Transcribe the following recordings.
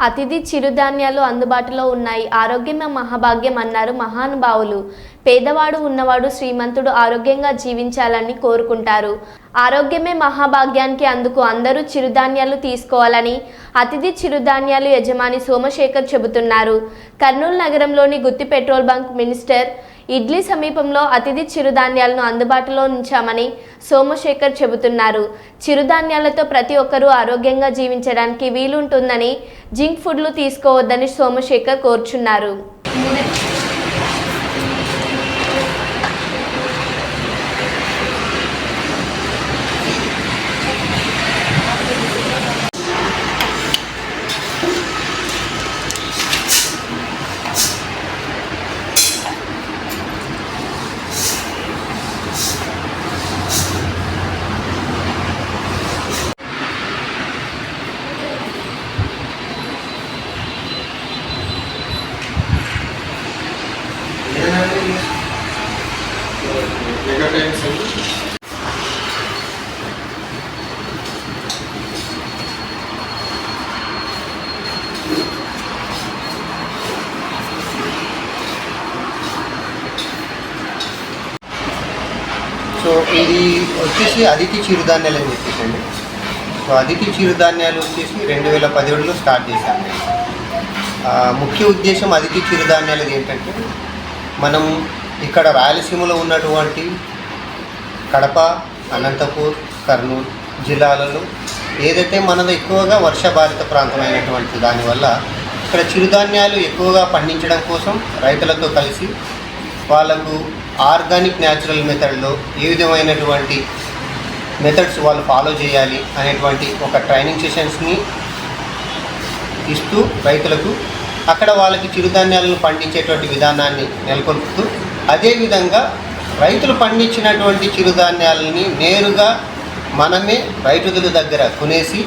అతిథి చిరుధాన్యాలు అందుబాటులో ఉన్నాయి. ఆరోగ్యమే మహాభాగ్యం అన్నారు మహానుభావులు. పేదవాడు ఉన్నవాడు శ్రీమంతుడు ఆరోగ్యంగా జీవించాలని కోరుకుంటారు. ఆరోగ్యమే మహాభాగ్యానికి అందుకు అందరూ చిరుధాన్యాలు తీసుకోవాలని అతిథి చిరుధాన్యాలు యజమాని సోమశేఖర్ చెబుతున్నారు. కర్నూలు నగరంలోని Gutti petrol bunk minister idli సమీపంలో అతిథి చిరుధాన్యాలను అందుబాటులో ఉంచామని సోమశేఖర్ చెబుతున్నారు. చిరుధాన్యాలతో ప్రతి ఒక్కరూ ఆరోగ్యంగా జీవించడానికి వీలుంటుందని జింక్ ఫుడ్లు తీసుకోవద్దని సోమశేఖర్ కోరుచున్నారు. సో ఇది వచ్చేసి అదితి చిరుధాన్యాలు అని చెప్పేసి అండి సో అదితి చిరుధాన్యాలు వచ్చేసి రెండు వేల పదిహేడులో స్టార్ట్ చేశాను ముఖ్య ఉద్దేశం అదితి చిరుధాన్యాలు ఏంటంటే మనం ఇక్కడ రాయలసీమలో ఉన్నటువంటి కడప అనంతపూర్ కర్నూలు జిల్లాలలో ఏదైతే మనది ఎక్కువగా వర్షభారిత ప్రాంతమైనటువంటి దానివల్ల ఇక్కడ చిరుధాన్యాలు ఎక్కువగా పండించడం కోసం రైతులతో కలిసి వాళ్ళకు ఆర్గానిక్ న్యాచురల్ మెథడ్లో ఏ విధమైనటువంటి మెథడ్స్ వాళ్ళు ఫాలో చేయాలి అనేటువంటి ఒక ట్రైనింగ్ సెషన్స్ని ఇస్తూ రైతులకు అక్కడ వాళ్ళకి చిరుధాన్యాలను పండించేటువంటి విధానాన్ని నెలకొల్పుతూ అదేవిధంగా రైతులు పండించినటువంటి చిరుధాన్యాలని నేరుగా మనమే రైతుల దగ్గర కొనేసి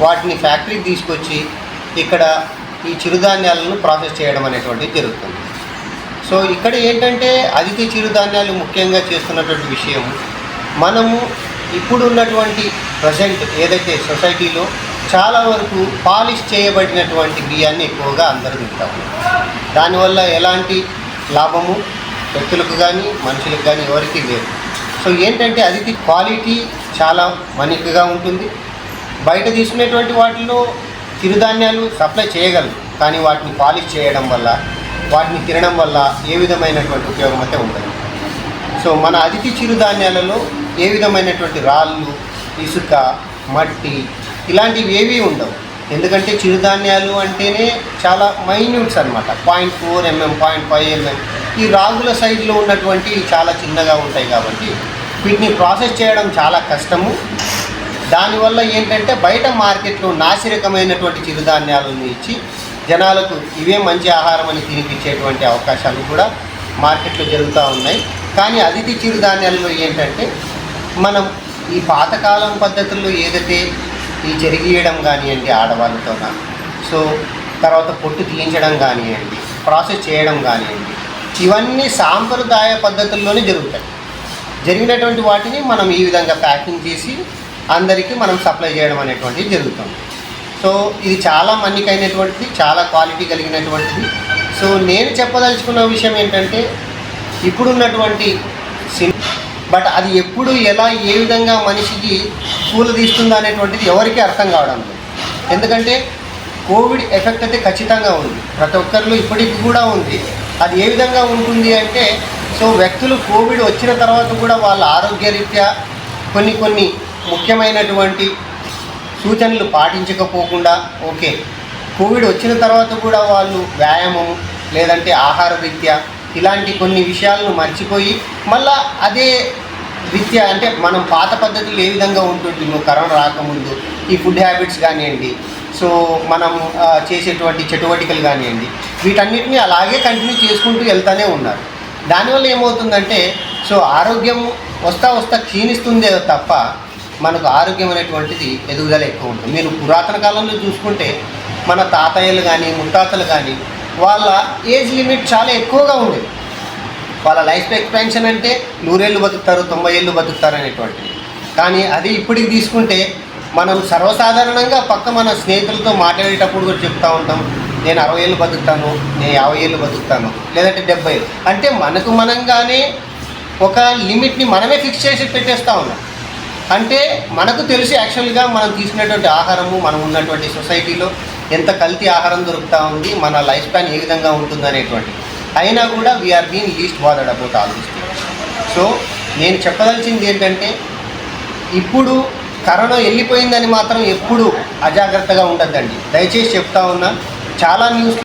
వాటిని ఫ్యాక్టరీకి తీసుకొచ్చి ఇక్కడ ఈ చిరుధాన్యాలను ప్రాసెస్ చేయడం అనేటువంటిది జరుగుతుంది. సో ఇక్కడ ఏంటంటే అతిథి చిరుధాన్యాలు ముఖ్యంగా చేస్తున్నటువంటి విషయం. మనము ఇప్పుడు ఉన్నటువంటి ప్రజెంట్ ఏదైతే సొసైటీలో చాలా వరకు పాలిష్ చేయబడినటువంటి బియ్యాన్ని ఎక్కువగా అందరూ తింటాము. దానివల్ల ఎలాంటి లాభము? వ్యక్తులకు కానీ మనుషులకు కానీ ఎవరికి లేదు. సో ఏంటంటే అతిథి క్వాలిటీ చాలా మనికగా ఉంటుంది. బయట తీసుకునేటువంటి వాటిలో చిరుధాన్యాలు సప్లై చేయగలరు. కానీ వాటిని పాలిష్ చేయడం వల్ల వాటిని తినడం వల్ల ఏ విధమైనటువంటి ఉపయోగం అయితే ఉండదు. సో మన అతిథి చిరుధాన్యాలలో ఏ విధమైనటువంటి రాళ్ళు ఇసుక మట్టి ఇలాంటివి ఏవీ ఉండవు. ఎందుకంటే చిరుధాన్యాలు అంటేనే చాలా మైన్యూట్స్ అనమాట point four mm point five mm ఈ రాగుల సైజులో ఉన్నటువంటి చాలా చిన్నగా ఉంటాయి కాబట్టి వీటిని ప్రాసెస్ చేయడం చాలా కష్టము. దానివల్ల ఏంటంటే బయట మార్కెట్లో నాసిరకమైనటువంటి చిరుధాన్యాలను ఇచ్చి జనాలకు ఇవే మంచి ఆహారం అని తినిపించేటువంటి అవకాశాలు కూడా మార్కెట్లో జరుగుతూ ఉన్నాయి. కానీ అతిథి చిరుధాన్యాలలో ఏంటంటే మనం ఈ పాతకాలం పద్ధతుల్లో ఏదైతే ఈ జరిగియడం కానివ్వండి ఆడవాళ్ళతో సో తర్వాత పొట్టు తీయించడం కానివ్వండి ప్రాసెస్ చేయడం కానివ్వండి ఇవన్నీ సాంప్రదాయ పద్ధతుల్లోనే జరుగుతాయి. జరిగినటువంటి వాటిని మనం ఈ విధంగా ప్యాకింగ్ చేసి అందరికీ మనం సప్లై చేయడం అనేటువంటిది జరుగుతుంది. సో ఇది చాలా మన్నికైనటువంటిది చాలా క్వాలిటీ కలిగినటువంటిది. సో నేను చెప్పదలుచుకున్న విషయం ఏంటంటే ఇప్పుడున్నటువంటి సిన్ బట్ అది ఎప్పుడు ఎలా ఏ విధంగా మనిషికి పూలు తీస్తుందా అనేటువంటిది ఎవరికీ అర్థం కావడం లేదు. ఎందుకంటే కోవిడ్ ఎఫెక్ట్ అయితే ఖచ్చితంగా ఉంది. ప్రతి ఒక్కరిలో ఇప్పటికి కూడా ఉంది. అది ఏ విధంగా ఉంటుంది అంటే సో వ్యక్తులు కోవిడ్ వచ్చిన తర్వాత కూడా వాళ్ళ ఆరోగ్యరీత్యా కొన్ని కొన్ని ముఖ్యమైనటువంటి సూచనలు పాటించకపోకుండా ఓకే కోవిడ్ వచ్చిన తర్వాత కూడా వాళ్ళు వ్యాయామం లేదంటే ఆహార రీత్యా ఇలాంటి కొన్ని విషయాలను మర్చిపోయి మళ్ళా అదే విద్య అంటే మనం పాత పద్ధతులు ఏ విధంగా ఉంటుంటుందో కరోనా రాకముందు ఈ ఫుడ్ హ్యాబిట్స్ కానివ్వండి సో మనం చేసేటువంటి చెటువటికలు కానివ్వండి వీటన్నిటిని అలాగే కంటిన్యూ చేసుకుంటూ వెళ్తూనే ఉన్నారు. దానివల్ల ఏమవుతుందంటే సో ఆరోగ్యం వస్తా వస్తా క్షీణిస్తుందే తప్ప మనకు ఆరోగ్యం అనేటువంటిది ఎదుగుదల ఎక్కువ ఉంటుంది. మీరు పురాతన కాలంలో చూసుకుంటే మన తాతయ్యలు కానీ ముత్తాతలు కానీ వాళ్ళ ఏజ్ లిమిట్ చాలా ఎక్కువగా ఉండేది. వాళ్ళ లైఫ్ ఎక్స్పెన్షన్ అంటే నూరేళ్ళు బతుకుతారు తొంభై ఏళ్ళు బతుకుతారు అనేటువంటిది. కానీ అది ఇప్పటికి తీసుకుంటే మనం సర్వసాధారణంగా పక్క మన స్నేహితులతో మాట్లాడేటప్పుడు కూడా చెప్తూ ఉంటాం నేను అరవై ఏళ్ళు బతుకుతాను నేను యాభై ఏళ్ళు బతుకుతాను లేదంటే డెబ్బై ఏళ్ళు అంటే మనకు మనంగానే ఒక లిమిట్ని మనమే ఫిక్స్ చేసి పెట్టేస్తూ ఉన్నాం. అంటే మనకు తెలిసి యాక్చువల్గా మనం తీసుకునేటువంటి ఆహారము మనం ఉన్నటువంటి సొసైటీలో ఎంత కల్తీ ఆహారం దొరుకుతూ ఉంది మన లైఫ్ స్పాన్ ఏ విధంగా ఉంటుంది అనేటువంటిది అయినా కూడా we are been least bothered about all this so నేను చెప్పదలిచింది ఏంటంటే ఇప్పుడు కరోనా వెళ్ళిపోయిందని మాత్రం ఎప్పుడు అజాగ్రత్తగా ఉండద్దండి. దయచేసి చెప్తా ఉన్నా చాలా న్యూస్